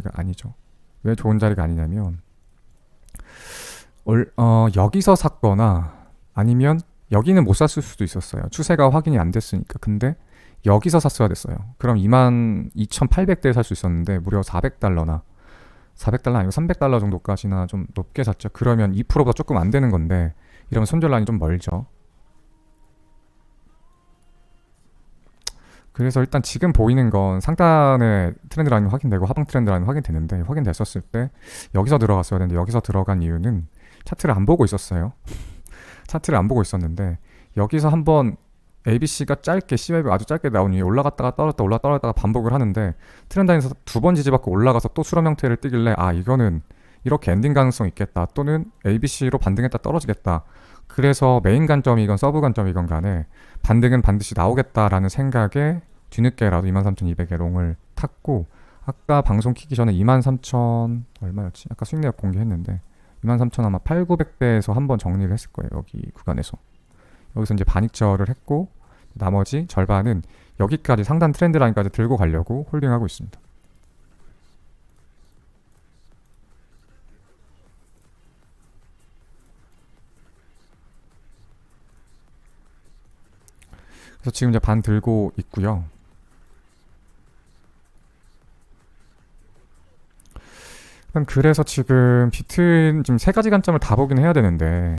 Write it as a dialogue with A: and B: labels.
A: 자리가 아니죠. 왜 좋은 자리가 아니냐면 얼- 어, 여기서 샀거나 아니면 여기는 못 샀을 수도 있었어요. 추세가 확인이 안 됐으니까. 근데 여기서 샀어야 됐어요. 그럼 22,800대에 살 수 있었는데 무려 400달러나 400달러 아니고 300달러 정도까지나 좀 높게 샀죠. 그러면 2%보다 조금 안 되는 건데 이러면 손절 라인이 좀 멀죠. 그래서 일단 지금 보이는 건 상단의 트렌드 라인이 확인되고 하방 트렌드 라인이 확인되는데 확인됐었을 때 여기서 들어갔어야 되는데 여기서 들어간 이유는 차트를 안 보고 있었어요. 차트를 안 보고 있었는데 여기서 한번 ABC가 짧게 C웹이 아주 짧게 나온 이후에 올라갔다가 떨어졌다 올라 떨어졌다가 반복을 하는데 트렌드 라인에서 두 번 지지받고 올라가서 또 수렴 형태를 띠길래 아 이거는 이렇게 엔딩 가능성 있겠다 또는 ABC로 반등했다 떨어지겠다 그래서 메인 관점이건 서브 관점이건 간에 반등은 반드시 나오겠다라는 생각에 뒤늦게라도 23,200에 롱을 탔고 아까 방송 키기 전에 23,000 얼마였지? 아까 수익 내역 공개했는데 23,000 아마 8, 900대에서 한번 정리를 했을 거예요. 여기 구간에서. 여기서 이제 반익절을 했고 나머지 절반은 여기까지 상단 트렌드 라인까지 들고 가려고 홀딩하고 있습니다. 그래서 지금 이제 반 들고 있고요. 그래서 지금 비트는 지금 세 가지 관점을 다 보긴 해야 되는데